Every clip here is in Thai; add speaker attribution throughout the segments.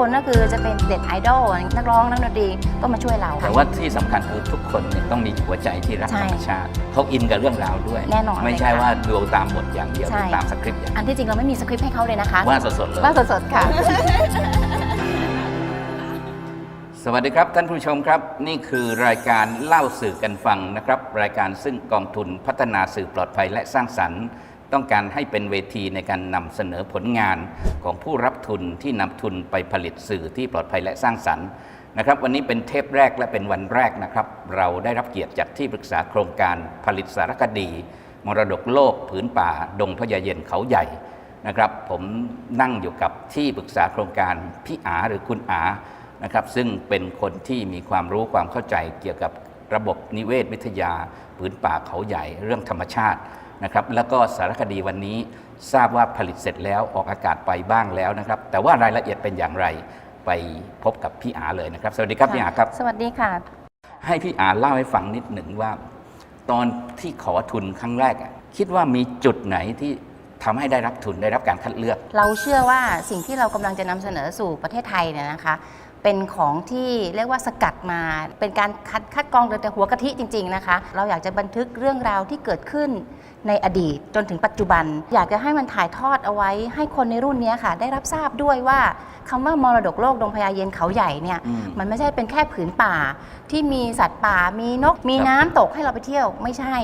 Speaker 1: หลายๆคนก็คือจะเป็นเด็ดไอดอลนักร้องนักดนตรีก็มาช่วยเรา
Speaker 2: แต่ว่าที่สำคัญคือทุกคนเนี่ยต้องมีหัวใจที่รัก
Speaker 1: ใช่
Speaker 2: ธรรมชาติเขาอินกับเรื่องราวด้วย
Speaker 1: แน่นอน
Speaker 2: ไม่ใช่
Speaker 1: เลยค่ะ
Speaker 2: ว่าดูตามบทอย่างเดียวห
Speaker 1: ใช่
Speaker 2: รือตามสคริปต์อย่างเดียว
Speaker 1: อันที่จริงเราไม่มีสคริปต์ให้เขาเลยนะคะ
Speaker 2: ว่าสดๆเลย
Speaker 1: ว่าสดๆค่ะ
Speaker 2: สวัสดีครับท่านผู้ชมครับ นี่คือรายการเล่าสื่อกันฟังนะครับ รายการซึ่งกองทุนพัฒนาสื่อปลอดภัยและสร้างสรรค์ ต้องการให้เป็นเวทีในการนำเสนอผลงานของผู้รับทุนที่นำทุนไปผลิตสื่อที่ปลอดภัยและสร้างสรรค์นะครับ วันนี้เป็นเทปแรกและเป็นวันแรกนะครับ เราได้รับเกียรติจากที่ปรึกษาโครงการผลิตสารคดี มรดกโลกผืนป่า ดงพญาเย็นเขาใหญ่นะครับ ผมนั่งอยู่กับที่ปรึกษาโครงการพี่อาหรือคุณอานะครับ ซึ่งเป็นคนที่มีความรู้ความเข้าใจเกี่ยวกับระบบนิเวศวิทยาผืนป่าเขาใหญ่เรื่องธรรมชาติ นะครับแล้วก็สารคดีวันนี้ทราบว่าผลิตเสร็จแล้วออกอากาศไปบ้างแล้วนะครับ แต่ว่ารายละเอียดเป็นอย่างไรไปพบกับพี่อาเลยนะครับ สวัสดีครับพี่อาครับ
Speaker 1: สวัสดีค่ะ
Speaker 2: ให้พี่อาเล่าให้ฟังนิดหนึ่งว่า ตอนที่ขอทุนครั้งแรกอะคิดว่ามีจุดไหนที่ทำให้ได้รับทุนได้รับการคัดเลือก
Speaker 1: เราเชื่อว่าสิ่งที่เรากำลังจะนำเสนอสู่ประเทศไทยเนี่ยนะคะ เป็นของที่เรียกว่าสกัดมา เป็นการคัดคัดกรองโดยแต่หัวกะทิจริง ๆนะคะ เราอยากจะบันทึกเรื่องราวที่เกิดขึ้นในอดีตจนถึงปัจจุบัน อยากจะให้มันถ่ายทอดเอาไว้ ให้คนในรุ่นเนี้ยค่ะ ได้รับทราบด้วยว่าคำว่ามรดกโลกดงพญาเย็นเขาใหญ่เนี่ย
Speaker 2: อืม
Speaker 1: มันไม่ใช่เป็นแค่ผืนป่าที่มีสัตว์ป่ามีนกมี
Speaker 2: ครับ
Speaker 1: น้ำตกให้เราไปเที่ยวไม่ใช่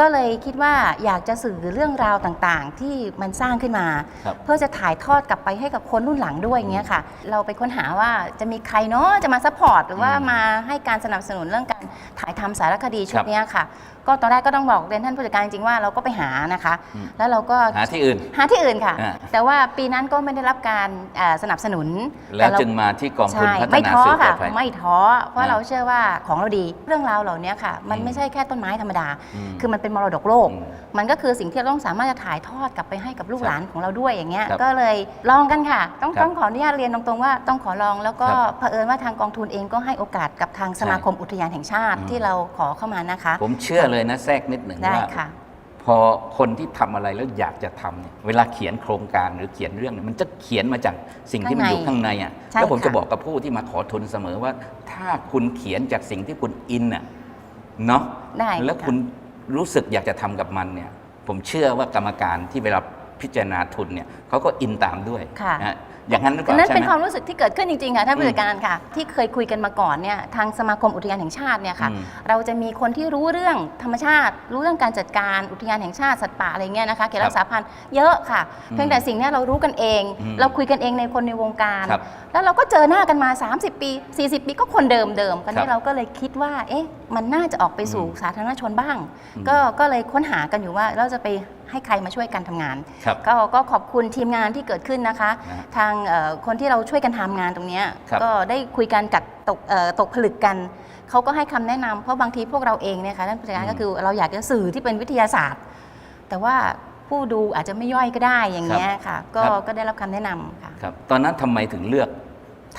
Speaker 1: ก็เลยคิดว่าอยากจะสื่อเรื่องราวต่างๆ ที่มันสร้างขึ้นมา
Speaker 2: ครับ
Speaker 1: เพื่อจะถ่ายทอดกลับไปให้กับคนรุ่นหลังด้วยอย่างเงี้ยค่ะ เราไปค้นหาว่าจะมีใครเนาะจะมาซัพพอร์ตหรือว่า
Speaker 2: อืม
Speaker 1: มาให้การสนับสนุนเรื่องการถ่ายทำสารคดีชุ
Speaker 2: ครั
Speaker 1: ด
Speaker 2: บ
Speaker 1: เนี้ยค่ะก็ตอนแรกก็ต้องบอกเรียนท่านผู้จัดการจริงๆว่าเราก็ไปหานะคะ
Speaker 2: อืม
Speaker 1: แล้วเราก็
Speaker 2: หาที่อื่น
Speaker 1: หาที่อื่นค่ะ
Speaker 2: อ่า
Speaker 1: แต่ว่าปีนั้นก็ไม่ได้รับการเอ่อสนับสนุน
Speaker 2: แล้ว
Speaker 1: ต่เรา
Speaker 2: จึงมาที่กองทุน
Speaker 1: ใช่
Speaker 2: พัฒ
Speaker 1: ไม่
Speaker 2: นา
Speaker 1: ท้อ
Speaker 2: สื่อปล
Speaker 1: ค่ะ
Speaker 2: อดภัย
Speaker 1: ไม่ท้อเพราะ
Speaker 2: อ่า
Speaker 1: เราเชื่อว่าของเราดีเรื่องราวเหล่านี้ค่ะ มัน
Speaker 2: อืม
Speaker 1: ไม่ใช่แค่ต้นไม้ธรรมดา
Speaker 2: อืม
Speaker 1: คือมันเป็นมรดกโลก
Speaker 2: อืม
Speaker 1: มันก็คือสิ่งที่เราต้องสามารถจะถ่ายทอดกลับไปให้กับลูก
Speaker 2: ครับ
Speaker 1: หลานของเราด้วยอย่างเงี้ย
Speaker 2: ครับ
Speaker 1: ก็เลยลองกันค่ะ ต้อง
Speaker 2: ครับ
Speaker 1: ต้องขออนุญาตเรียนตรงๆว่าต้องขอลองแล้วก็
Speaker 2: ครับ
Speaker 1: เผอิญว่าทางกองทุนเองก็ให้โอกาสกับทางสมาคมอุทยานแห่งชาติ
Speaker 2: อืม
Speaker 1: ที่เราขอเข้ามานะคะ
Speaker 2: ผมเชื่อเลยนะแทรกนิดหนึ่ง
Speaker 1: ได้
Speaker 2: ว่า
Speaker 1: ค่ะ
Speaker 2: พอคนที่ทำอะไรแล้วอยากจะทำเนี่ยเวลาเขียนโครงการหรือเขียนเรื่องเนี่ยมันจะเขียนมาจากสิ่งที่มันอยู่
Speaker 1: ข้า
Speaker 2: ข้างง
Speaker 1: ใน
Speaker 2: ในอะ
Speaker 1: ใช่
Speaker 2: แล้วผม
Speaker 1: ค่ะ
Speaker 2: จะบอกกับผู้ที่มาขอทุนเสมอว่า ถ้าคุณเขียนจากสิ่งที่คุณอินอะเนาะ
Speaker 1: ได้
Speaker 2: แล้วคุณรู้สึกอยากจะทำกับมันเนี่ย ผมเชื่อว่ากรรมการที่เวลาพิจารณาทุนเนี่ยเขาก็อินตามด้วย
Speaker 1: ค่ะ
Speaker 2: นะฮะ อย่างนั้นหรือเปล่า
Speaker 1: นั่น
Speaker 2: ใช่
Speaker 1: เป็น
Speaker 2: ไหม
Speaker 1: ความรู้สึกที่เกิดขึ้นจริงๆค่ะท่าน
Speaker 2: อื
Speaker 1: ผู้
Speaker 2: ม
Speaker 1: จัดการค่ะ ที่เคยคุยกันมาก่อนเนี่ยทางสมาคมอุทยานแห่งชาติเนี่ยค่ะ
Speaker 2: อืม
Speaker 1: เราจะมีคนที่รู้เรื่องธรรมชาติ รู้เรื่องการจัดการอุทยานแห่งชาติสัตว์ป่าอะไรเงี้ยนะคะเขตรักษาพันธุ์เยอะค่ะ
Speaker 2: อืม
Speaker 1: เพียงแต่สิ่งเนี้ยเรารู้กันเอง
Speaker 2: อืม
Speaker 1: เราคุยกันเองในคนในวงการ
Speaker 2: ครับ
Speaker 1: แล้วเราก็เจอหน้ากันมา 30 ปี 40 ปีก็คนเดิมเดิมๆกัน
Speaker 2: ครั
Speaker 1: นี้
Speaker 2: บ
Speaker 1: เราก็เลยคิดว่าเอ๊ะมันน่าจะออกไปสู่
Speaker 2: อืม
Speaker 1: สาธารณชนบ้าง
Speaker 2: อืม
Speaker 1: ก็ก็เลยค้นหากันอยู่ว่าเราจะไป ให้ใครมาช่วยกันทำงาน
Speaker 2: ครับ
Speaker 1: ก็ก็ขอบคุณทีมงานที่เกิดขึ้นนะคะ
Speaker 2: นะฮะ
Speaker 1: ทางเอ่อคนที่เราช่วยกันทำงานตรงเนี้ย
Speaker 2: ครับ
Speaker 1: ก็ได้คุยกันกัดตกเอ่อตกผลึกกันเขาก็ให้คำแนะนำเพราะบางทีพวกเราเองเนี่ยค่ะท่านผู้จัดการก็คือเราอยากจะสื่อที่เป็นวิทยาศาสตร์ แต่ว่าผู้ดูอาจจะไม่ย่อยก็ได้อย่างเงี้ยค่ะก็
Speaker 2: ครับ
Speaker 1: ก็ได้รับคำแนะนำค่ะ
Speaker 2: ครับตอนนั้นทำไมถึงเลือก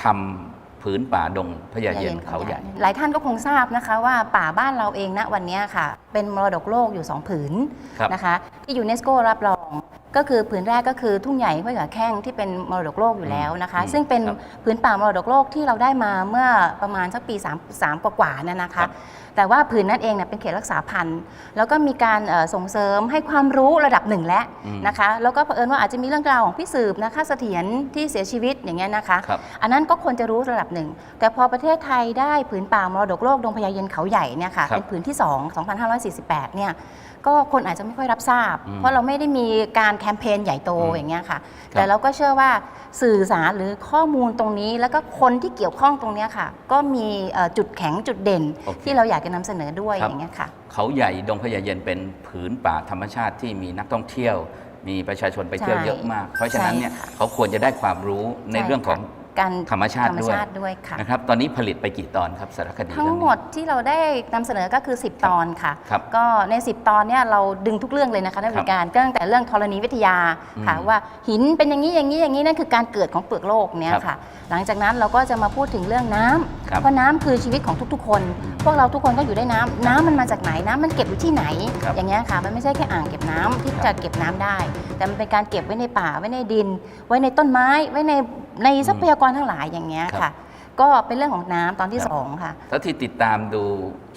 Speaker 2: ทำ ผืนป่าดงพญาเย็นเขาใหญ่
Speaker 1: หลายท่านก็คงทราบนะคะว่าป่าบ้านเราเองณวันเนี้ยค่ะ เป็นมรดกโลกอยู่ 2 ผืน
Speaker 2: ครับ
Speaker 1: นะคะ ที่ยูเนสโกรับรอง ก็คือผืนแรกก็คือทุ่งใหญ่ห้วยขาแข้งที่เป็นมรดกโลกอยู่แล้วนะคะ
Speaker 2: อืม
Speaker 1: ซึ่งเป็น
Speaker 2: ครับ
Speaker 1: ผืนป่ามรดกโลกที่เราได้มาเมื่อประมาณสักปี3 3กว่าๆนั่นนะ
Speaker 2: ครั
Speaker 1: คะ
Speaker 2: บ
Speaker 1: แต่ว่าผืนนั้นเองเนี่ยเป็นเขตรักษาพันธุ์แล้วก็มีการเอ่อส่งเสริมให้ความรู้ระดับหนึ่งแล้ว
Speaker 2: อืม
Speaker 1: นะคะ แล้วก็เผอิญว่าอาจจะมีเรื่องราวของพี่สืบนะคะเสถียรที่เสียชีวิตอย่างเงี้ยนะคะ
Speaker 2: ครับ
Speaker 1: อันนั้นก็ควรจะรู้ระดับหนึ่ง แต่พอประเทศไทยได้ผืนป่ามรดกโลกดงพญาเย็นเขาใหญ่เนี่ยค่ะ
Speaker 2: ครับ
Speaker 1: เป็นผืนที่ 2 2548 เนี่ย ก็คนอาจจะไม่ค่อยรับทราบ
Speaker 2: อืม
Speaker 1: เพราะเราไม่ได้มีการแคมเปญใหญ่โต
Speaker 2: อืม
Speaker 1: อย่างเงี้ยค่ะ
Speaker 2: ครับ
Speaker 1: แต่เราก็เชื่อว่าสื่อสารหรือข้อมูลตรงนี้ แล้วก็คนที่เกี่ยวข้องตรงเนี้ยค่ะ ก็มีเอ่อจุดแข็งจุดเด่น
Speaker 2: โอเค
Speaker 1: ที่เราอยากจะนำเสนอด้วย
Speaker 2: ครับ
Speaker 1: อย่างเงี้ยค่ะ
Speaker 2: เขาใหญ่ดงพญาเย็นเป็นผืนป่าธรรมชาติที่มีนักท่องเที่ยว มีประชาชนไปเที่ยว
Speaker 1: ใช่
Speaker 2: เยอะมาก เพราะฉะนั้นเนี่ย
Speaker 1: ใช่ค่ะ
Speaker 2: เขาควรจะได้ความรู้ใน
Speaker 1: ใช่
Speaker 2: เรื่องของ
Speaker 1: ค่ะ การ
Speaker 2: ธรรมชาติ
Speaker 1: ธรรม
Speaker 2: ด้วย
Speaker 1: ชาติด้วยค่ะ
Speaker 2: นะครับ ตอนนี้ผลิตไปกี่ตอนครับสารคดี
Speaker 1: ทั้ง
Speaker 2: เรื่อง
Speaker 1: หม
Speaker 2: นี้
Speaker 1: ดที่เราได้นำเสนอก็คือ 10 ตอนค่ะ
Speaker 2: ครับ
Speaker 1: ก็ใน 10 ตอนเนี่ยเราดึงทุกเรื่องเลยนะคะท่านผู้การก็ตั้งแต่เรื่องธรณีวิทยาค่ะ
Speaker 2: อืม
Speaker 1: ว่าหินเป็นอย่างนี้อย่างนี้อย่างนี้นั่นคือการเกิดของเปลือกโลกเนี่ย
Speaker 2: ครับ
Speaker 1: ค่ะ หลังจากนั้นเราก็จะมาพูดถึงเรื่องน้ำ
Speaker 2: ครับ
Speaker 1: เพราะน้ำคือชีวิตของทุกๆ คนพวกเราทุกคนก็อยู่ได้น้ำน้ำมันมาจากไหนน้ำมันเก็บอยู่ที่ไหน
Speaker 2: ครับ
Speaker 1: อย่างเงี้ยค่ะ มันไม่ใช่แค่อ่างเก็บน้ำที่
Speaker 2: ครับ
Speaker 1: จะเก็บน้ำได้ แต่มันเป็นการเก็บไว้ในป่าไว้ในดิน ไว้ในต้นไม้ไว้ในในทรัพยากรทั้งหลายอย่างเงี้ย
Speaker 2: ครับ
Speaker 1: ค่ะ ก็เป็นเรื่องของน้ำตอนที่
Speaker 2: ครับ
Speaker 1: สองค่ะ
Speaker 2: เท่าที่ติดตามดู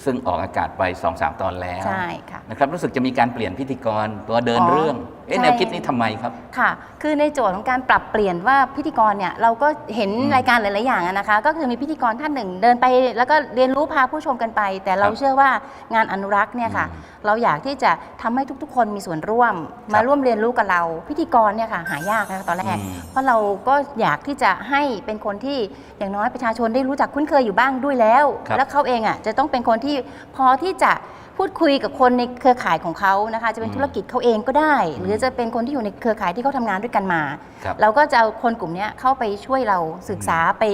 Speaker 2: ซึ่งออกอากาศไป2อสตอนแล้ว
Speaker 1: ใช่ค่ะ
Speaker 2: นะครับรู้สึกจะมีการเปลี่ยนพิธีกรตัวเดิน
Speaker 1: อ๋อ
Speaker 2: เรื่องเอ๊ะ
Speaker 1: ใช่
Speaker 2: แนวคิดนี้ทำไมครับ
Speaker 1: ค่ะ คือในโจทย์ของการปรับเปลี่ยนว่าพิธีกรเนี่ยเราก็เห็น
Speaker 2: อืม
Speaker 1: รายการหลายๆอย่างอะนะคะ ก็คือมีพิธีกรท่านหนึ่ง เดินไป แล้วก็เรียนรู้พาผู้ชมกันไป แต่เรา
Speaker 2: ครับ
Speaker 1: เชื่อว่างานอนุรักษ์เนี่ยค่ะ
Speaker 2: อืม
Speaker 1: เราอยากที่จะทำให้ทุก ๆ คนมีส่วนร่วม
Speaker 2: ครับ
Speaker 1: มาร่วมเรียนรู้กับเรา พิธีกรเนี่ยค่ะหายากนะคะตอนแรก
Speaker 2: อืม
Speaker 1: เพราะเราก็อยากที่จะให้เป็นคนที่อย่างน้อยประชาชนได้รู้จักคุ้นเคยอยู่บ้างด้วยแล้ว
Speaker 2: ครับ
Speaker 1: แล้วเขาเองอะจะต้องเป็นคนที่พอที่จะพูดคุยกับคนในเครือข่ายของเขานะคะ จะเป็น
Speaker 2: อืม
Speaker 1: ธุรกิจเขาเองก็ได้ หรือ
Speaker 2: ม
Speaker 1: จะเป็นคนที่อยู่ในเครือข่ายที่เขาทำงานด้วยกันมา
Speaker 2: ครับ
Speaker 1: เราก็จะเอาคนกลุ่มเนี้ยเข้าไปช่วยเราศึกษาไป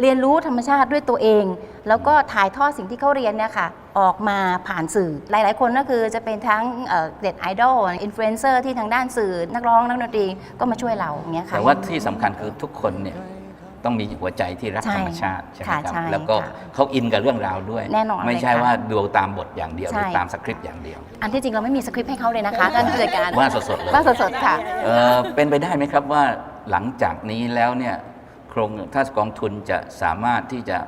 Speaker 1: เรียนรู้ธรรมชาติด้วยตัวเอง แล้วก็ถ่ายทอดสิ่งที่เขาเรียนเนี่ยค่ะออกมาผ่านสื่อหลาย ๆ คนก็คือจะเป็นทั้งเอ่อเด็ดไอดอลอินฟลูเอนเซอร์ที่ทางด้านสื่อนักร้องนักดนตรีก็มาช่วยเราอย่างเงี้ยค่ะ
Speaker 2: แต่ว่าที่สำคัญคือทุกคนเนี่ย ต้องมีหัวใจที่รัก
Speaker 1: ใช่
Speaker 2: ธรรมชาติใช่ไหม
Speaker 1: ค่ะ
Speaker 2: ครับ
Speaker 1: ใช่
Speaker 2: แล้วก็
Speaker 1: ค่ะ
Speaker 2: เขาอินกับเรื่องราวด้วย
Speaker 1: แน่นอน
Speaker 2: ไม่
Speaker 1: เลย
Speaker 2: ใช่
Speaker 1: ค่ะ
Speaker 2: ว่าดูตามบทอย่างเดียวห
Speaker 1: ใช่
Speaker 2: รือตามสคริปต์อย่างเดียว
Speaker 1: อันที่จริงเราไม่มีสคริปต์ให้เขาเลยนะคะท่านผู้จัดการ
Speaker 2: ว่าสดๆเลย
Speaker 1: ว่าสดๆค่ะ
Speaker 2: เอ่อเป็นไปได้ไหมครับว่าหลังจากนี้แล้วเนี่ยโครงถ้ากองทุนจะสามารถที่จะ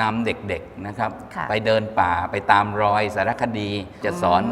Speaker 2: นำเด็กๆนะครับ
Speaker 1: ค่ะ
Speaker 2: ไปเดินป่าไปตามรอยสารคดี จะสอน
Speaker 1: ม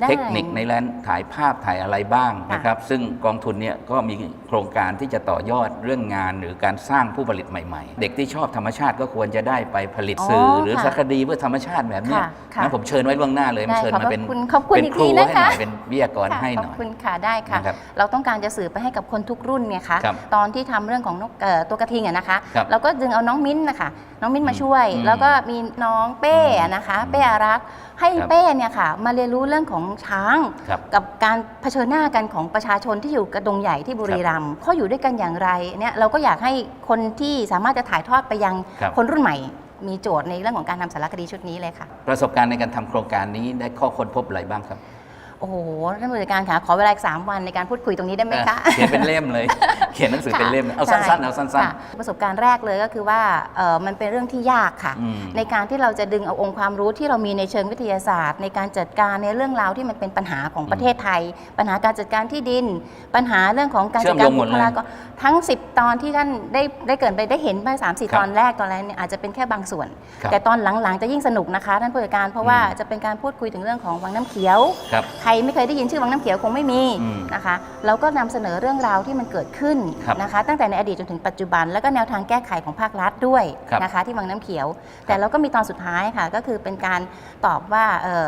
Speaker 1: ได้
Speaker 2: เทคนิคในแลนถ่ายภาพถ่ายอะไรบ้าง
Speaker 1: ค่ะ
Speaker 2: นะครับ ซึ่งกองทุนเนี่ยก็มี โครงการที่จะต่อยอดเรื่องงานหรือการสร้างผู้ผลิตใหม่ๆ เด็กที่ชอบธรรมชาติก็ควรจะได้ไปผลิตสื่ออ
Speaker 1: อ
Speaker 2: หรือ
Speaker 1: ค่ะ
Speaker 2: สารคดีเพื่อธรรมชาติแบบเนี้ย
Speaker 1: ค่ะค่ะ
Speaker 2: นะผมเชิญไว้ล่วงหน้าเลย
Speaker 1: ได้
Speaker 2: เชิญ
Speaker 1: ขอบ
Speaker 2: มา
Speaker 1: พระ
Speaker 2: เป็น
Speaker 1: คุณขอบคุณ
Speaker 2: เป็น
Speaker 1: อีก
Speaker 2: ครู
Speaker 1: ที
Speaker 2: ให้
Speaker 1: นะคะ
Speaker 2: หน่อยเป็นวิทยากร
Speaker 1: ค่ะ
Speaker 2: ให้ห
Speaker 1: ข
Speaker 2: น่
Speaker 1: อ
Speaker 2: อบย
Speaker 1: คุณค่ะได้ค่ะ
Speaker 2: นะครับ
Speaker 1: เราต้องการจะสื่อไปให้กับคนทุกรุ่นเนี่ยค่ะ
Speaker 2: ครับ
Speaker 1: ตอนที่ทำเรื่องของนกเอ่อตัวกระทิงอะนะคะ
Speaker 2: ครับ
Speaker 1: เราก็ดึงเอาน้องมิ้นท์นะคะน้องมิ้นท์มาช่วย
Speaker 2: อืม
Speaker 1: แล้วก็มีน้องเป้อะนะคะ
Speaker 2: อืม
Speaker 1: เป้อารักษ์ ให้
Speaker 2: ครับ
Speaker 1: เป้เนี่ยค่ะ มาเรียนรู้เรื่องของช้าง
Speaker 2: ครับ
Speaker 1: กับการเผชิญหน้ากันของประชาชนที่อยู่กระดงใหญ่ที่บุรีรัมย์เขาอยู่ด้วยกันอย่างไรเนี่ยเราก็อยากให้คนที่สามารถจะถ่ายทอดไปยัง
Speaker 2: ครับ
Speaker 1: คนรุ่นใหม่ มีโจทย์ในเรื่องของการทำสารคดีชุดนี้เลยค่ะ
Speaker 2: ประสบการณ์ในการทำโครงการนี้ได้ข้อค้นพบอะไรบ้างครับ
Speaker 1: โอ้โหท่านผู้จัดการค่ะขอเวลาอีกสามวันในการพูดคุยตรงนี้ได้ไหมคะ
Speaker 2: เขียนเป็นเล่มเลยเขียนหนังสือเป็นเล่มเอาสั้นๆเอาสั้น
Speaker 1: ค่ะประสบการณ์แรกเลยก็คือว่าเอ่อมันเป็นเรื่องที่ยากค่ะ
Speaker 2: อืม
Speaker 1: ในการที่เราจะดึงเอาองค์ความรู้ที่เรามีในเชิงวิทยาศาสตร์ ในการจัดการในเรื่องราวที่มันเป็นปัญหาของประเทศไทย ปัญหาการจัดการที่ดิน ปัญหาเรื่องของการ
Speaker 2: เชื่
Speaker 1: จั
Speaker 2: อ
Speaker 1: ด
Speaker 2: ม
Speaker 1: การ
Speaker 2: โยงหม
Speaker 1: บุ
Speaker 2: ด
Speaker 1: ค
Speaker 2: เลย
Speaker 1: ลากรทั้ง 10 ตอนที่ท่านได้ได้เกรินไปได้เห็นไปสามสี่
Speaker 2: ครับ
Speaker 1: ตอนแรกตอนแรกเนี่ยอาจจะเป็นแค่บางส่วน
Speaker 2: ครับ
Speaker 1: แต่ตอนหลังๆจะยิ่งสนุกนะคะท่านผู้จัดการเพราะว่า
Speaker 2: อืม
Speaker 1: จะเป็นการพูดคุยถึงเรื่องของวังน้ำเขียว
Speaker 2: ครับ
Speaker 1: ใครไม่เคยได้ยินชื่อวังน้ำเขียวคงไม่มี
Speaker 2: อืม
Speaker 1: นะคะเราก็นำเสนอเรื่องราวที่มันเกิดขึ้น
Speaker 2: ครับ
Speaker 1: นะคะ ตั้งแต่ในอดีตจนถึงปัจจุบัน แล้วก็แนวทางแก้ไขของภาครัฐด้วย
Speaker 2: ครับ
Speaker 1: นะคะ ที่วังน้ำเขียว แต่เราก็มีตอนสุดท้ายค่ะ ก็คือเป็นการตอบว่าเอ่อ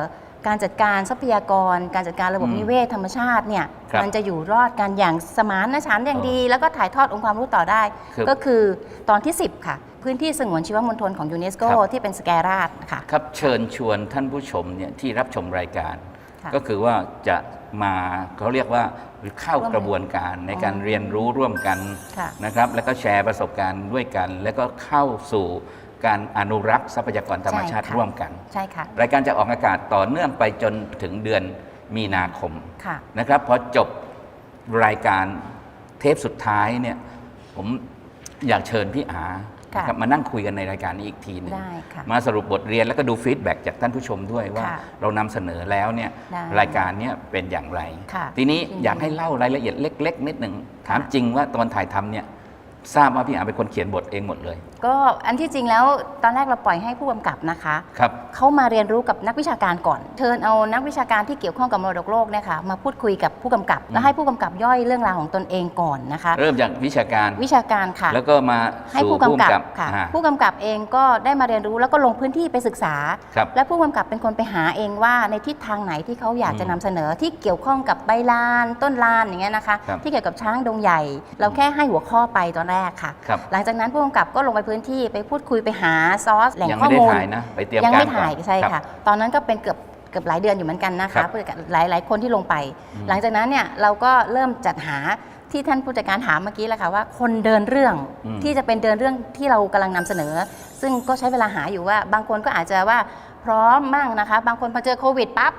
Speaker 1: การจัดการทรัพยากร การจัดการระบบ
Speaker 2: อืม
Speaker 1: นิเวศธรรมชาติเนี่ย
Speaker 2: ครับ
Speaker 1: มันจะอยู่รอดกันอย่างสมานฉันท์อย่าง
Speaker 2: เออ
Speaker 1: ดี แล้วก็ถ่ายทอดองค์ความรู้ต่อได้
Speaker 2: คือ
Speaker 1: ก็คือตอนที่ 10 ค่ะ พื้นที่สงวนชีวมณฑลของยูเนสโก
Speaker 2: ครับ
Speaker 1: ที่เป็นสแกราดค่ะ
Speaker 2: ครับเชิญชวนท่านผู้ชมเนี่ยที่รับชมรายการ
Speaker 1: ค่ะ
Speaker 2: ก็คือว่าจะมาเขาเรียกว่าเข้า
Speaker 1: ร่วม
Speaker 2: กระบวนการในการ
Speaker 1: อ๋อ
Speaker 2: เรียนรู้ร่วมกัน
Speaker 1: ค่ะ
Speaker 2: นะครับ แล้วก็แชร์ประสบการณ์ด้วยกัน แล้วก็เข้าสู่การอนุรักษ์ทรัพยากรธรรมชาติ
Speaker 1: ใช่ค่ะ
Speaker 2: ร่วมกัน
Speaker 1: ใช่ค่ะ
Speaker 2: รายการจะออกอากาศต่อเนื่องไปจนถึงเดือนมีนาคม
Speaker 1: ค่ะ
Speaker 2: นะครับพอจบรายการเทปสุดท้ายเนี่ยผมอยากเชิญพี่อา
Speaker 1: ค่ะ
Speaker 2: นะครับมานั่งคุยกันในรายการนี้อีกทีหนึง
Speaker 1: ได้ค่ะ
Speaker 2: มาสรุปบทเรียนแล้วก็ดูฟีดแบ็กจากท่านผู้ชมด้วยว่า
Speaker 1: ค่ะ
Speaker 2: เรานำเสนอแล้วเนี่ย
Speaker 1: ได้
Speaker 2: รายการเนี้เป็นอย่างไร
Speaker 1: ค่ะ
Speaker 2: ทีนี้
Speaker 1: ยินดี
Speaker 2: อยากให้เล่ารายละเอียดเล็ก ๆ นิดหนึ่งถาม
Speaker 1: ค่ะ
Speaker 2: จริงว่าตอนถ่ายทำเนี่ยทราบว่าพี่อาเป็นคนเขียนบทเองหมดเลย
Speaker 1: ก็อันที่จริงแล้วตอนแรกเราปล่อยให้ผู้กำกับนะคะ
Speaker 2: ครับ
Speaker 1: เขามาเรียนรู้กับนักวิชาการก่อน เชิญเอานักวิชาการที่เกี่ยวข้องกับมรดกโลกเนี่ยค่ะมาพูดคุยกับผู้กำกับ แล้วให้ผู้กำกับย่อยเรื่องราวของตนเองก่อนนะคะ
Speaker 2: เริ่มจากวิชาการ
Speaker 1: วิชาการค่ะ
Speaker 2: แล้วก็มา
Speaker 1: ให้
Speaker 2: สู่
Speaker 1: ผู้กำกับค่ะ
Speaker 2: อ่า
Speaker 1: ผู้กำกับเองก็ได้มาเรียนรู้แล้วก็ลงพื้นที่ไปศึกษา
Speaker 2: ครับ
Speaker 1: และผู้กำกับเป็นคนไปหาเองว่าในทิศทางไหนที่เขาอยากจะนำเสนอที่เกี่ยวข้องกับใบลานต้นลานอย่างเงี้ยนะคะ
Speaker 2: ครับ
Speaker 1: ที่เกี่ยวกับช้างดงใหญ่ เราแค่ให้หัวข้อไปตอนแรกค่ะ
Speaker 2: ครับ
Speaker 1: หลังจากนั้นผู้กำกับก็ลงไปพื้นที่ไปพูดคุยไปหาซอสแหล่ง
Speaker 2: ยัง
Speaker 1: ข้อ
Speaker 2: ไม่ได้
Speaker 1: มูล
Speaker 2: ถ่ายนะ ไปเตรียม
Speaker 1: ยัง
Speaker 2: การ
Speaker 1: ไม่ถ่าย
Speaker 2: ก่อน
Speaker 1: ใช่
Speaker 2: รับ
Speaker 1: ค่ะ ตอนนั้นก็เป็นเกือบเกือบหลายเดือนอยู่เหมือนกันนะ
Speaker 2: ครั
Speaker 1: คะ
Speaker 2: บ
Speaker 1: ผู้จัดการหลายหลายคนที่ลงไป
Speaker 2: อืม
Speaker 1: หลังจากนั้นเนี่ยเราก็เริ่มจัดหาที่ท่านผู้จัดการถามเมื่อกี้แหละค่ะว่าคนเดินเรื่อง
Speaker 2: อืม
Speaker 1: ที่จะเป็นเดินเรื่องที่เรากำลังนำเสนอ ซึ่งก็ใช้เวลาหาอยู่ว่า บางคนก็อาจจะว่าพร้อมมั่งนะคะ บางคนพอเจอโควิดปั๊บ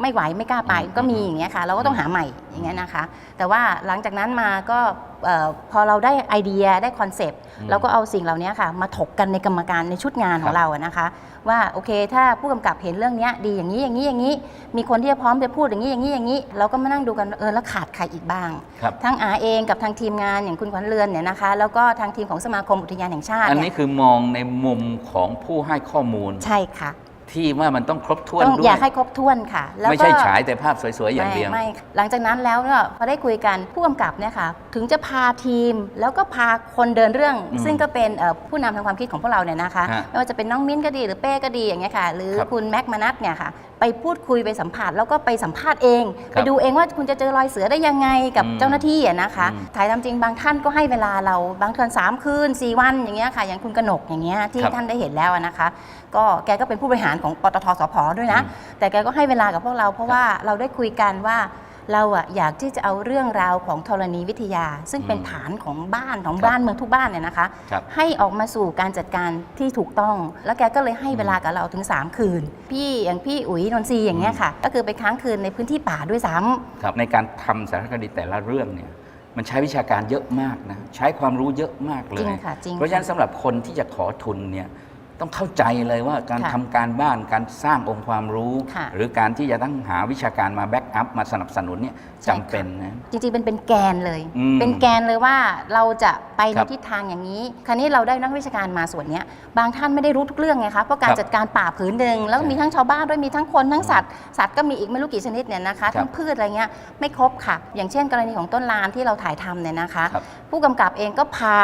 Speaker 1: ไม่ไหวไม่กล้าไป
Speaker 2: อืม
Speaker 1: ก็มีอย่างเงี้ยค่ะ เราก็ต้องหาใหม่อย่างเงี้ยนะคะ แต่ว่าหลังจากนั้นมาก็เอ่อพอเราได้ไอเดียได้คอนเซปต์
Speaker 2: อืม
Speaker 1: เราก็เอาสิ่งเหล่านี้ค่ะ มาถกกันในกรรมการในชุดงานข
Speaker 2: ครั
Speaker 1: อง
Speaker 2: บ
Speaker 1: เราอะนะคะ ว่าโอเค ถ้าผู้กำกับเห็นเรื่องเนี้ยดีอย่างนี้อย่างนี้อย่างนี้ มีคนที่จะพร้อมจะพูดอย่างนี้อย่างนี้อย่างนี้ เราก็มานั่งดูกันเออแล้วขาดใครอีกบ้าง
Speaker 2: ครับ
Speaker 1: ทั้งอาเองกับทางทีมงานอย่างคุณขวัญเรือนเนี่ยนะคะ แล้วก็ทางทีมของสมาคมอุทยานแห่งชาติ
Speaker 2: อัน
Speaker 1: เนี่
Speaker 2: นี้
Speaker 1: ย
Speaker 2: คือมองในมุมของผู้ให้ข้อมูล
Speaker 1: ใช่ค่ะ
Speaker 2: ที่ว่ามันต้องครบถ้วน
Speaker 1: ต้อง
Speaker 2: ด้ว
Speaker 1: อยยากให้ครบถ้วนค่ะ แล้วก็
Speaker 2: ไม่ใช่ฉายแต่ภาพสวยๆอย่างเดียว
Speaker 1: ไม่ไม่หลังจากนั้นแล้วเนี่ยพอได้คุยกันผู้กำกับเนี่ยค่ะถึงจะพาทีมแล้วก็พาคนเดินเรื่อง
Speaker 2: อืม
Speaker 1: ซึ่งก็เป็นเอ่อผู้นำทางความคิดของพวกเราเนี่ยนะคะ
Speaker 2: ฮะ
Speaker 1: ไม่ว่าจะเป็นน้องมิ้นก็ดีหรือเป้ก็ดีอย่างเงี้ยค่ะ หรือ
Speaker 2: ครับ
Speaker 1: คุณแม็กมานัทเนี่ยค่ะไปพูดคุยไปสัมผัสแล้วก็ไปสัมภาษณ์เอง
Speaker 2: ครับ
Speaker 1: ไปดูเองว่าคุณจะเจอรอยเสือได้ยังไงกับ
Speaker 2: อืม
Speaker 1: เจ้าหน้าที่อะนะคะ
Speaker 2: อืม
Speaker 1: ถ่ายทำจริงบางท่านก็ให้เวลาเราบางเทือนสามคืนสี่วันอย่างเงี้ยค่ะอย่างคุณกนกอย่างเงี้ยที่
Speaker 2: ครับ
Speaker 1: ท่านได้เห็นแล้วอะนะคะ ก็แกก็เป็นผู้บริหารของปตทสพด้วยนะ
Speaker 2: อืม
Speaker 1: แต่แกก็ให้เวลากับพวกเราเพราะว่าเราได้คุยกันว่า เราอะอยากที่จะเอาเรื่องราวของธรณีวิทยา ซึ่งเป็น
Speaker 2: อืม
Speaker 1: ฐานของบ้านของ
Speaker 2: ครับ
Speaker 1: บ้านเมืองทุกบ้านเนี่ยนะคะ
Speaker 2: ครับ
Speaker 1: ให้ออกมาสู่การจัดการที่ถูกต้อง แล้วแกก็เลยให้เวลากับเราถึง 3 คืน พี่อย่างพี่อุ๋ยนนทรีย์อย่างเงี้ยค่ะ ก็คือไปค้างคืนในพื้นที่ป่าด้วยซ้ำ
Speaker 2: ครับในการทำสารคดีแต่ละเรื่องเนี่ยมันใช้วิชาการเยอะมากนะใช้ความรู้เยอะมากเล
Speaker 1: จริ
Speaker 2: ย
Speaker 1: งค่ะจริง
Speaker 2: เพราะฉะนั้น
Speaker 1: ค่ะ
Speaker 2: สำหรับคนที่จะขอทุนเนี่ย ต้องเข้าใจเลยว่าการ
Speaker 1: ค่ะ
Speaker 2: ทำการบ้านการสร้างองค์ความรู้
Speaker 1: ค่ะ
Speaker 2: หรือการที่จะต้องหาวิชาการมาแบ็กอัพมาสนับสนุนเนี่ย
Speaker 1: ใช่
Speaker 2: จำเป็นนะ
Speaker 1: จริงๆเป็นเป็นแกนเลย
Speaker 2: อืม
Speaker 1: เป็นแกนเลยว่าเราจะไปใน
Speaker 2: ครับ
Speaker 1: ทิศทางอย่างนี้ คราวนี้เราได้นักวิชาการมาส่วนเนี้ยบางท่านไม่ได้รู้ทุกเรื่องไงคะ เพราะการ
Speaker 2: ครับ
Speaker 1: จัดการป่าผืนหนึ่งแล้วก็
Speaker 2: ใช่
Speaker 1: มีทั้งชาวบ้านด้วยมีทั้งคนทั้งสัตว์ สัตว์ก็มีอีกไม่รู้กี่ชนิดเนี่ยนะคะ
Speaker 2: ครับ
Speaker 1: ทั้งพืชอะไรเงี้ยไม่ครบค่ะ อย่างเช่น กรณีของต้นลานที่เราถ่ายทำเนี่ยนะคะ
Speaker 2: ครับ
Speaker 1: ผู้กำกับเองก็พา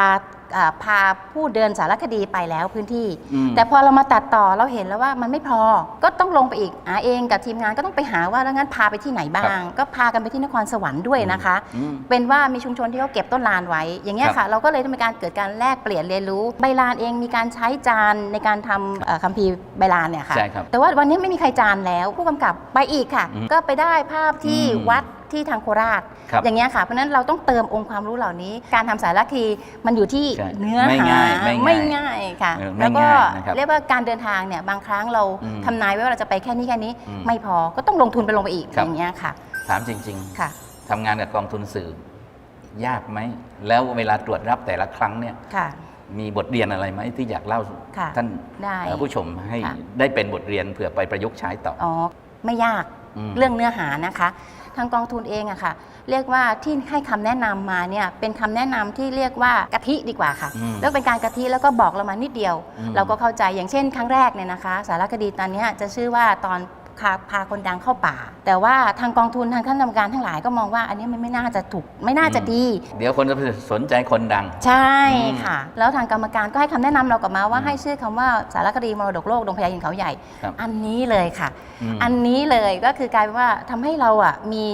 Speaker 1: อ่าพาผู้เดินสารคดีไปแล้วพื้นที่
Speaker 2: อืม
Speaker 1: แต่พอเรามาตัดต่อเราเห็นแล้วว่ามันไม่พอ ก็ต้องลงไปอีกอาเองกับทีมงานก็ต้องไปหาว่าแล้วงั้นพาไปที่ไหนบ้าง ก็พากันไปที่นครสวรรค์ด้วยนะคะ
Speaker 2: อืม
Speaker 1: เป็นว่ามีชุมชนที่เขาเก็บต้นลานไว้ อย่างเงี้ย
Speaker 2: ครั
Speaker 1: ค่ะ
Speaker 2: บ
Speaker 1: เราก็เลยต้องมีการเกิดการแลกเปลี่ยนเรียนรู้ใบลานเองมีการใช้จานในการทำเอ่อคัมภีร์ใบลานเนี่ยค่ะ
Speaker 2: ใช่ครับ
Speaker 1: แต่ว่าวันนี้ไม่มีใครจานแล้วผู้กำกับไปอีกค่ะ
Speaker 2: อืม
Speaker 1: ก็ไปได้ภาพที่
Speaker 2: อืม
Speaker 1: วัด ที่ทางโคราช
Speaker 2: ครับ
Speaker 1: อย่างเงี้ยค่ะ เพราะฉะนั้นเราต้องเติมองค์ความรู้เหล่านี้ การทำสารคดีมันอยู่ที่
Speaker 2: ใช่
Speaker 1: เนื้อ
Speaker 2: ไม่
Speaker 1: หา
Speaker 2: ง่ายไม่ง่าย
Speaker 1: ไม่ง่ายค่ะ
Speaker 2: เออไม่
Speaker 1: แล้วก็
Speaker 2: ง่ายนะครับ
Speaker 1: เรียกว่าการเดินทางเนี่ยบางครั้งเรา
Speaker 2: อืม
Speaker 1: ทำนายไว้ว่าเราจะไปแค่นี้แค่นี้
Speaker 2: อืม
Speaker 1: ไม่พอก็ต้องลงทุนไปลงไปอีก
Speaker 2: ครับ
Speaker 1: อย่างเงี้ยค่ะ
Speaker 2: ถามจริง
Speaker 1: ค่ะ
Speaker 2: ๆทำงานกับกองทุนสื่อยากไหม แล้วเวลาตรวจรับแต่ละครั้งเนี่ย
Speaker 1: ค่ะ
Speaker 2: มีบทเรียนอะไรไหมที่อยากเล่า
Speaker 1: ค่ะ
Speaker 2: ท่าน
Speaker 1: ได้
Speaker 2: เอ่อผู้ชมให้
Speaker 1: ค่ะ
Speaker 2: ได้เป็นบทเรียนเผื่อไปประยุกต์ใช้ต่ออ
Speaker 1: อ๋อไม่ยาก
Speaker 2: ม
Speaker 1: เรื่องเนื้อหานะคะ ทางกองทุนเองอะค่ะ เรียกว่าที่ให้คำแนะนำมาเนี่ยเป็นคำแนะนำที่เรียกว่ากะทิดีกว่าค่ะ
Speaker 2: อืม
Speaker 1: แล้วเป็นการกะทิแล้วก็บอกเรามานิดเดียว
Speaker 2: อืม
Speaker 1: เราก็เข้าใจอย่างเช่น ครั้งแรกเนี่ยนะคะ สารคดีตอนเนี้ยจะชื่อว่าตอน พาพาคนดังเข้าป่า แต่ว่าทางกองทุนทางท่านกรรมการทั้งหลายก็มองว่าอันนี้มันไม่น่าจะถูกไม่น่าจะดี
Speaker 2: เดี๋ยวคนจะไปสนใจคนดัง
Speaker 1: ใช่
Speaker 2: อืม
Speaker 1: ค่ะ แล้วทางกรรมการก็ให้คำแนะนำเรากลับมาว่า
Speaker 2: อืม
Speaker 1: ให้ชื่อคำว่าสารคดีมรดกโลกดงพญายินเขาใหญ่
Speaker 2: ครับ
Speaker 1: อันนี้เลยค่ะ
Speaker 2: ม
Speaker 1: อันนี้เลยก็คือกลายเป็นว่าทำให้เราอะมี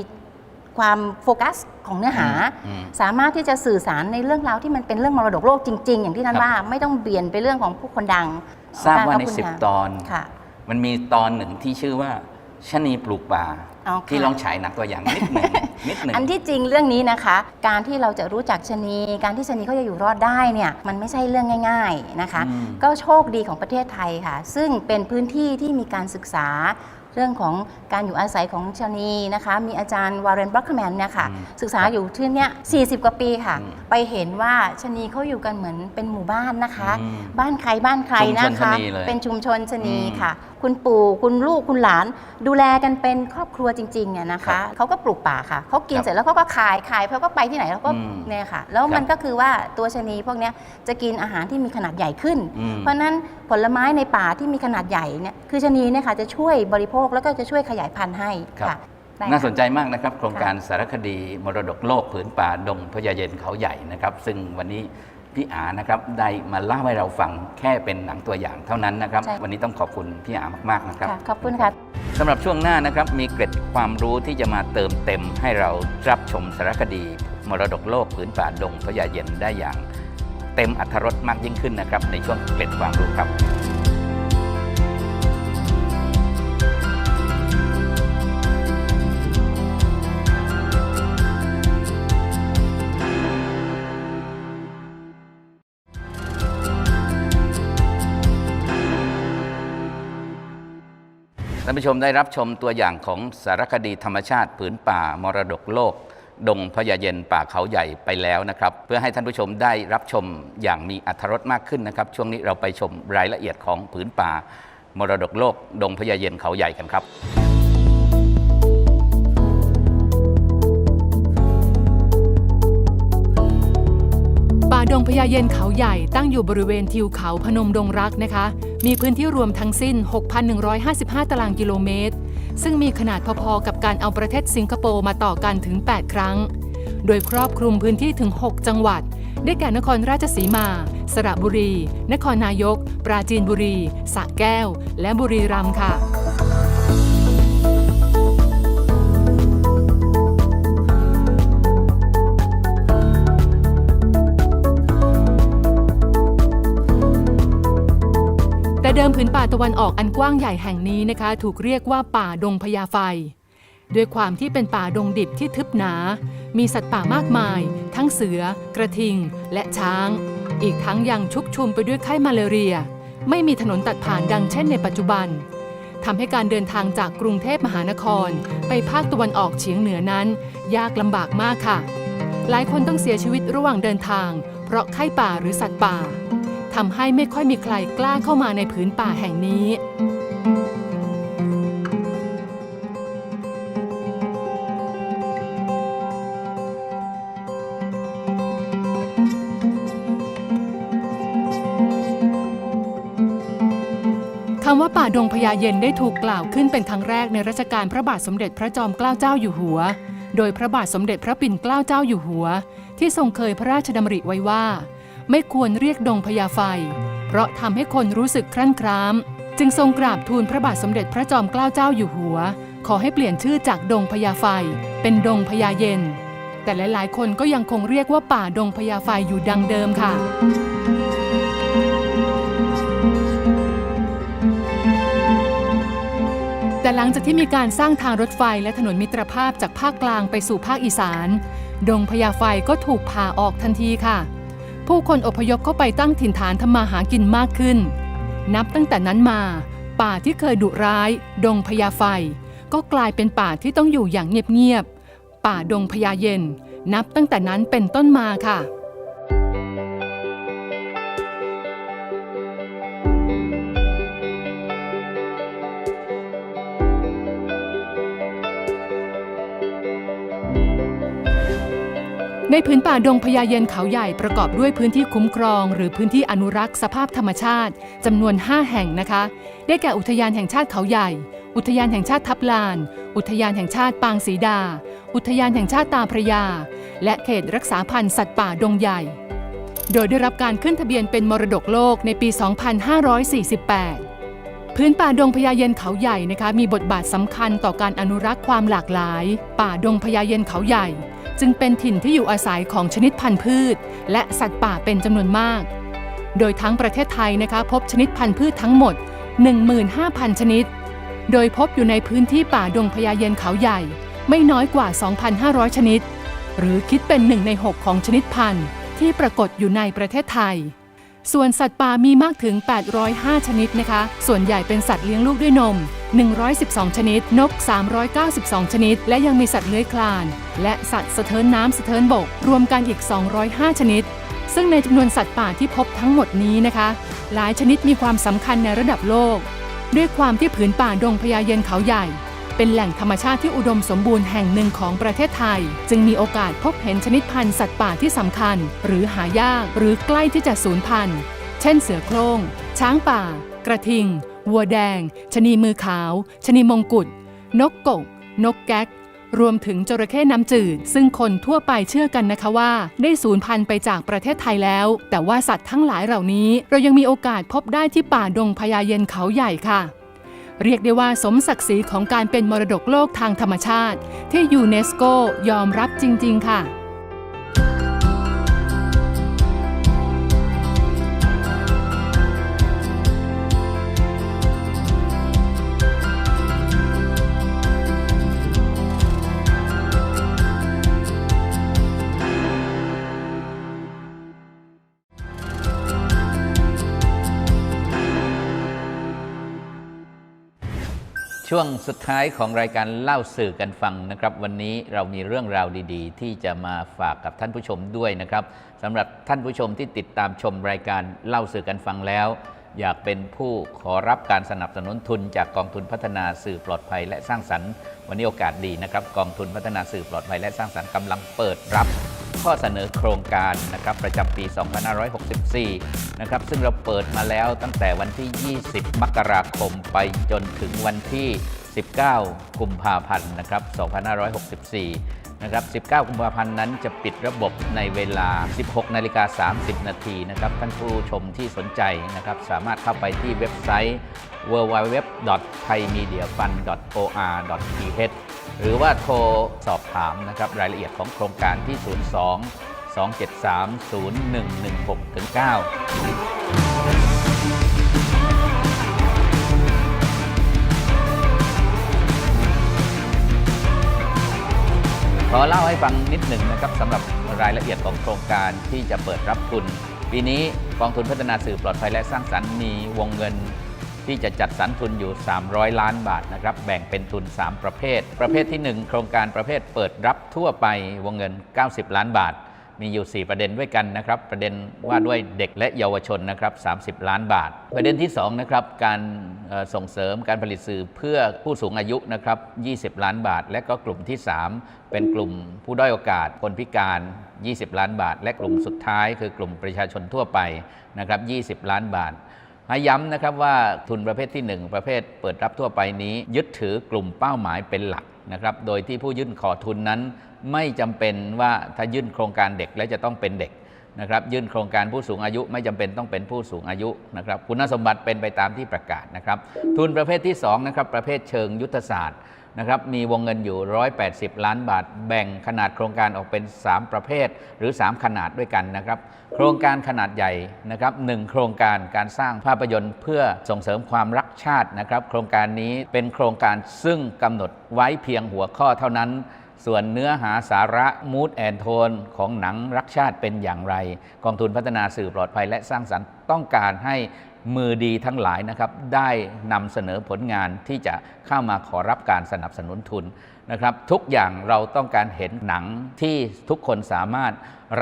Speaker 1: ความโฟกัสของเนื้อหา
Speaker 2: อืม
Speaker 1: สามารถที่จะสื่อสารในเรื่องราวที่มันเป็นเรื่องมรดกโลกจริง ๆ อย่างที่ท่าน
Speaker 2: ครับ
Speaker 1: ว่าไม่ต้องเบี่ยนไปเรื่องของผู้คนดัง
Speaker 2: ทราบว่าใน
Speaker 1: ขอบคุณ
Speaker 2: สิบ
Speaker 1: ค่ะ
Speaker 2: ตอน
Speaker 1: ค่ะ
Speaker 2: มันมีตอนหนึ่งที่ชื่อว่าชะนีปลูกป่า
Speaker 1: อ๋อค่ะ
Speaker 2: ที่ลองฉายหนังตัวอย่างนิดหนึ่งนิดหนึ่ง
Speaker 1: อันที่จริงเรื่องนี้นะคะ การที่เราจะรู้จักชะนี การที่ชะนีเขาจะอยู่รอดได้เนี่ยมันไม่ใช่เรื่องง่าย ๆนะคะ
Speaker 2: อืม
Speaker 1: ก็โชคดีของประเทศไทยค่ะ ซึ่งเป็นพื้นที่ที่มีการศึกษา เรื่องของการอยู่อาศัยของชะนีนะคะ มีอาจารย์วาเรนบล็อกแมนเนี่ยค่ะ
Speaker 2: อืม
Speaker 1: ศึกษาอยู่ที่เนี้ย40 กว่าปีค่ะ
Speaker 2: อืม
Speaker 1: ไปเห็นว่าชะนีเขาอยู่กันเหมือนเป็นหมู่บ้านนะคะ
Speaker 2: อืม
Speaker 1: บ้านใครบ้านใคร
Speaker 2: ชุมช
Speaker 1: นะ
Speaker 2: น
Speaker 1: คะ
Speaker 2: ชะนีเลย
Speaker 1: เป็นชุมชนชะนี
Speaker 2: อืม
Speaker 1: ค่ะ คุณปู่คุณลูกคุณหลาน ดูแลกันเป็นครอบครัวจริงๆอะนะ
Speaker 2: ครั
Speaker 1: คะ
Speaker 2: บ
Speaker 1: เขาก็ปลูกป่าค่ะเขากิน
Speaker 2: ครับ
Speaker 1: เสร็จแล้วเขาก็ขายขายเขาก็ไปที่ไหนแล้วก็
Speaker 2: อืม
Speaker 1: เนี่ยค่ะ แล้วมัน
Speaker 2: ครับ
Speaker 1: ก็คือว่าตัวชะนีพวกเนี้ยจะกินอาหารที่มีขนาดใหญ่ขึ้น
Speaker 2: อืม
Speaker 1: เพราะฉะนั้นผลไม้ในป่าที่มีขนาดใหญ่เนี่ยคือชะนีเนี่ยค่ะจะช่วยบริโภคแล้วก็จะช่วยขยายพันธุ์ให้
Speaker 2: ครับ
Speaker 1: ค่ะได้
Speaker 2: น่าส
Speaker 1: ค่ะ
Speaker 2: นใจมากนะครับ โครงการสารคดีมรดกโลกผืนป่าดงพญาเย็นเขาใหญ่นะครับ ซึ่งวันนี้พี่อานะครับได้มาเล่าให้เราฟังแค่เป็นหนังตัวอย่างเท่านั้นนะครับ
Speaker 1: ใช่
Speaker 2: วันนี้ต้องขอบคุณพี่อามากๆนะครับ
Speaker 1: ค่ะขอบคุณค่ะ
Speaker 2: สำหรับช่วงหน้านะครับ มีเกร็ดความรู้ที่จะมาเติมเต็มให้เรารับชมสารคดี มรดกโลกผืนป่าดงพญาเย็นได้อย่าง เต็มอัธรสมากยิ่งขึ้นนะครับ ในช่วงเกร็ดความรู้ครับานผู้ชมได้รับชมตัวอย่างของสารคดีธรรมชาติผืนป่ามรดกโลก ดงพญาเย็นป่าเขาใหญ่ไปแล้วนะครับ เพื่อให้ท่านผู้ชมได้รับชมอย่างมีอรรถรสมากขึ้นนะครับ ช่วงนี้เราไปชมรายละเอียดของผืนป่ามรดกโลก ดงพญาเย็นเขาใหญ่กันครับ
Speaker 3: ดงพญาเย็นเขาใหญ่ตั้งอยู่บริเวณทิวเขาพนมดงรักนะคะ มีพื้นที่รวมทั้งสิ้น 6,155 ตารางกิโลเมตร ซึ่งมีขนาดพอๆกับการเอาประเทศสิงคโปร์มาต่อกันถึง 8 ครั้ง โดยครอบคลุมพื้นที่ถึง 6 จังหวัด ได้แก่นครราชสีมา สระบุรี นครนายก ปราจีนบุรีสระแก้ว และบุรีรัมย์ค่ะ เดิมผืนป่าตะวันออกอันกว้างใหญ่แห่งนี้นะคะ ถูกเรียกว่าป่าดงพญาไฟ ด้วยความที่เป็นป่าดงดิบที่ทึบหนา มีสัตว์ป่ามากมาย ทั้งเสือ กระทิง และช้าง อีกทั้งยังชุกชุมไปด้วยไข้มาเลเรีย ไม่มีถนนตัดผ่านดังเช่นในปัจจุบันทำให้การเดินทางจากกรุงเทพมหานคร ไปภาคตะวันออกเฉียงเหนือนั้น ยากลำบากมากค่ะ หลายคนต้องเสียชีวิตระหว่างเดินทาง เพราะไข้ป่าหรือสัตว์ป่า ทำให้ไม่ค่อยมีใครกล้าเข้ามาในผืนป่าแห่งนี้ คำว่าป่าดงพญาเย็นได้ถูกกล่าวขึ้นเป็นครั้งแรกในรัชกาลพระบาทสมเด็จพระจอมเกล้าเจ้าอยู่หัว โดยพระบาทสมเด็จพระปิ่นเกล้าเจ้าอยู่หัว ที่ทรงเคยพระราชดำริไว้ว่า ไม่ควรเรียกดงพญาไฟ เพราะทำให้คนรู้สึกครั่นคร้าม จึงทรงกราบทูลพระบาทสมเด็จพระจอมเกล้าเจ้าอยู่หัว ขอให้เปลี่ยนชื่อจากดงพญาไฟ เป็นดงพญาเย็น แต่หลายๆ คนก็ยังคงเรียกว่าป่าดงพญาไฟอยู่ดังเดิมค่ะแต่หลังจากที่มีการสร้างทางรถไฟและถนนมิตรภาพจากภาคกลางไปสู่ภาคอีสาน ดงพญาไฟก็ถูกผ่าออกทันทีค่ะ ผู้คนอพยพเข้าไปตั้งถิ่นฐานทำมาหากินมากขึ้น นับตั้งแต่นั้นมา ป่าที่เคยดุร้าย ดงพญาไฟ ก็กลายเป็นป่าที่ต้องอยู่อย่างเงียบๆป่าดงพญาเย็น นับตั้งแต่นั้นเป็นต้นมาค่ะ ในพื้นป่าดงพญาเย็นเขาใหญ่ประกอบด้วยพื้นที่คุ้มครอง หรือพื้นที่อนุรักษ์สภาพธรรมชาติจำนวน 5 แห่งนะคะ ได้แก่อุทยานแห่งชาติเขาใหญ่ อุทยานแห่งชาติทับลาน อุทยานแห่งชาติปางศรีดา อุทยานแห่งชาติตาพระยา และเขตรักษาพันธุ์สัตว์ป่าดงใหญ่ โดยได้รับการขึ้นทะเบียนเป็นมรดกโลกในปี 2548พื้นป่าดงพญาเย็นเขาใหญ่นะคะมีบทบาทสำคัญต่อการอนุรักษ์ความหลากหลาย ป่าดงพญาเย็นเขาใหญ่ จึงเป็นถิ่นที่อยู่อาศัยของชนิดพันธุ์พืช และสัตว์ป่าเป็นจำนวนมาก โดยทั้งประเทศไทยนะคะพบชนิดพันธุ์พืชทั้งหมด 15,000 ชนิด โดยพบอยู่ในพื้นที่ป่าดงพญาเย็นเขาใหญ่ ไม่น้อยกว่า 2,500 ชนิด หรือคิดเป็นหนึ่งใน 6 ของชนิดพันธุ์ ที่ปรากฏอยู่ในประเทศไทย ส่วนสัตว์ป่ามีมากถึง 805 ชนิดนะคะ ส่วนใหญ่เป็นสัตว์เลี้ยงลูกด้วยนม 112 ชนิด นก 392 ชนิด และยังมีสัตว์เลื้อยคลาน และสัตว์สะเทินน้ำสะเทินบก รวมกันอีก 205 ชนิด ซึ่งในจำนวนสัตว์ป่าที่พบทั้งหมดนี้นะคะ หลายชนิดมีความสำคัญในระดับโลก ด้วยความที่ผืนป่าดงพญาเย็นเขาใหญ่ เป็นแหล่งธรรมชาติที่อุดมสมบูรณ์แห่งหนึ่งของประเทศไทย จึงมีโอกาสพบเห็นชนิดพันธุ์สัตว์ป่าที่สำคัญ หรือหายากหรือใกล้ที่จะสูญพันธุ์ เช่นเสือโคร่งช้างป่า กระทิง วัวแดงชะนีมือขาวชะนีมงกุฎ นกกก นกแก๊ก รวมถึงจระเข้น้ำจืด ซึ่งคนทั่วไปเชื่อกันนะคะว่า ได้สูญพันธุ์ไปจากประเทศไทยแล้ว แต่ว่าสัตว์ทั้งหลายเหล่านี้ เรายังมีโอกาสพบได้ที่ป่าดงพญาเย็นเขาใหญ่ค่ะเรียกได้ว่าสมศักดิ์ศรีของการเป็นมรดกโลกทางธรรมชาติ ที่ยูเนสโกยอมรับจริง ๆ ค่ะ
Speaker 2: ช่วงสุดท้ายของรายการเล่าสื่อกันฟังนะครับ วันนี้เรามีเรื่องราวดี ๆ ที่จะมาฝากกับท่านผู้ชมด้วยนะครับสำหรับท่านผู้ชมที่ติดตามชมรายการเล่าสื่อกันฟังแล้ว อยากเป็นผู้ขอรับการสนับสนุนทุนจากกองทุนพัฒนาสื่อปลอดภัยและสร้างสรรค์ วันนี้โอกาสดีนะครับ กองทุนพัฒนาสื่อปลอดภัยและสร้างสรรค์กำลังเปิดรับ ข้อเสนอโครงการนะครับประจำปี 2564 นะครับซึ่งเราเปิดมาแล้วตั้งแต่วันที่ 20 มกราคมไปจนถึงวันที่ 19 กุมภาพันธ์นะครับ 2564 นะครับ 19 กุมภาพันธ์นั้นจะปิดระบบในเวลา 16 นาฬิกา 30 นาทีนะครับ ท่านผู้ชมที่สนใจนะครับ สามารถเข้าไปที่เว็บไซต์ www.thaimediafund.or.th หรือว่าโทรสอบถามนะครับ รายละเอียดของโครงการที่ 02 27301169 อเล่าให้ฟังนิดหนึ่งนะครับสำหรับรายละเอียดของโครงการที่จะเปิดรับทุน ปีนี้กองทุนพัฒนาสื่อปลอดภัยและสร้างสรรค์มีวงเงิน ที่จะจัดสรรทุนอยู่ 300 ล้านบาทนะครับแบ่งเป็นทุน 3 ประเภท ประเภทที่ 1 โครงการประเภทเปิดรับทั่วไปวงเงิน 90 ล้านบาท มีอยู่ 4 ประเด็นด้วยกันนะครับ ประเด็นว่าด้วยเด็กและเยาวชนนะครับ30 ล้านบาท ประเด็นที่2นะครับการส่งเสริมการผลิตสื่อเพื่อผู้สูงอายุนะครับ20 ล้านบาท และก็กลุ่มที่ 3 เป็นกลุ่มผู้ด้อยโอกาสคนพิการ 20 ล้านบาท และกลุ่มสุดท้าย คือกลุ่มประชาชนทั่วไปนะครับ20 ล้านบาทให้ย้ำนะครับว่าทุนประเภทที่ 1 ประเภทเปิดรับทั่วไปนี้ ยึดถือกลุ่มเป้าหมายเป็นหลัก นะครับ โดยที่ผู้ยื่นขอทุนนั้น ไม่จำเป็นว่าถ้ายื่นโครงการเด็กแล้วจะต้องเป็นเด็กนะครับ ยื่นโครงการผู้สูงอายุไม่จำเป็นต้องเป็นผู้สูงอายุนะครับ คุณสมบัติเป็นไปตามที่ประกาศนะครับ ทุนประเภทที่2นะครับประเภทเชิงยุทธศาสตร์ นะครับมีวงเงินอยู่ 180 ล้านบาท แบ่งขนาดโครงการออกเป็น 3 ประเภท หรือ 3 ขนาดด้วยกันนะครับโครงการขนาดใหญ่นะครับหนึ่งโครงการการสร้างภาพยนตร์ เพื่อส่งเสริมความรักชาตินะครับโครงการนี้เป็นโครงการซึ่งกำหนดไว้เพียงหัวข้อเท่านั้นส่วนเนื้อหาสาระมูดแอนโทนของหนังรักชาติเป็นอย่างไร กองทุนพัฒนาสื่อปลอดภัยและสร้างสรรค์ต้องการให้ มือดีทั้งหลายนะครับได้นำเสนอผลงานที่จะเข้ามาขอรับการสนับสนุนทุนนะครับ ทุกอย่างเราต้องการเห็นหนังที่ทุกคนสามารถ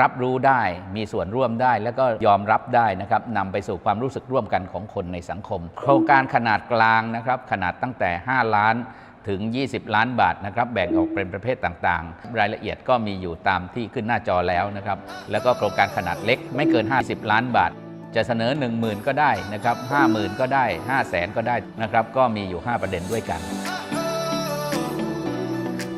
Speaker 2: รับรู้ได้มีส่วนร่วมได้ แล้วก็ยอมรับได้นะครับนำไปสู่ความรู้สึกร่วมกันของคนในสังคม โครงการขนาดกลางนะครับขนาดตั้งแต่ 5 ล้านถึง 20 ล้านบาทนะครับแบ่งออกเป็นประเภทต่างๆ รายละเอียดก็มีอยู่ตามที่ขึ้นหน้าจอแล้วนะครับแล้วก็โครงการขนาดเล็กไม่เกิน 50 ล้านบาท จะเสนอ 10,000 ก็ได้นะครับ50,000 ก็ได้ 5 0 0 0 0 0 ก็ได้นะครับก็มีอยู่ 5 ประเด็นด้วยกัน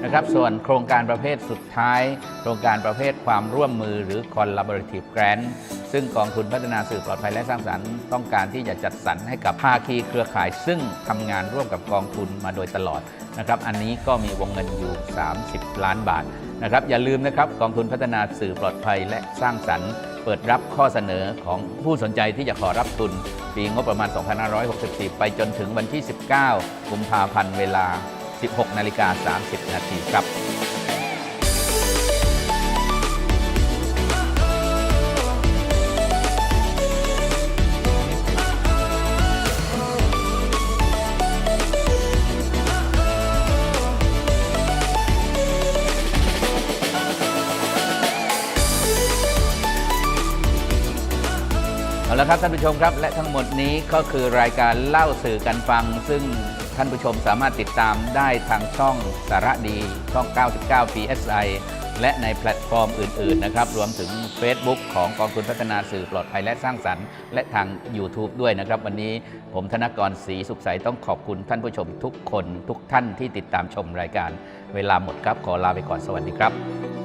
Speaker 2: นะครับส่วนโครงการประเภทสุดท้าย โครงการประเภทความร่วมมือหรือ collaborative grant ซึ่งกองทุนพัฒนาสื่อปลอดภัยและสร้างสรรค์ต้องการที่จะจัดสรรให้กับภาคีเครือข่าย ซึ่งทำงานร่วมกับกองทุนมาโดยตลอดนะครับอันนี้ก็มีวงเงินอยู่ 30 ล้านบาท นะครับอย่าลืมนะครับกองทุนพัฒนาสื่อปลอดภัยและสร้างสรรค์ เปิดรับข้อเสนอของผู้สนใจที่จะขอรับทุน ปีงบประมาณ 2564 ไปจนถึงวันที่ 19 กุมภาพันธ์เวลา 16 นาฬิกา 30 นาทีครับ ละครับท่านผู้ชมครับ และทั้งหมดนี้ก็คือรายการเล่าสื่อกันฟัง ซึ่งท่านผู้ชมสามารถติดตามได้ทางช่องสารดี ช่อง 99 PSI และในแพลตฟอร์มอื่น ๆ นะครับ รวมถึง Facebook ของกองทุนพัฒนาสื่อปลอดภัยและสร้างสรรค์ และทาง YouTube ด้วยนะครับ วันนี้ผมธนกรศรีสุขใสต้องขอบคุณท่านผู้ชมทุกคนทุกท่านที่ติดตามชมรายการ เวลาหมดครับ ขอลาไปก่อนสวัสดีครับ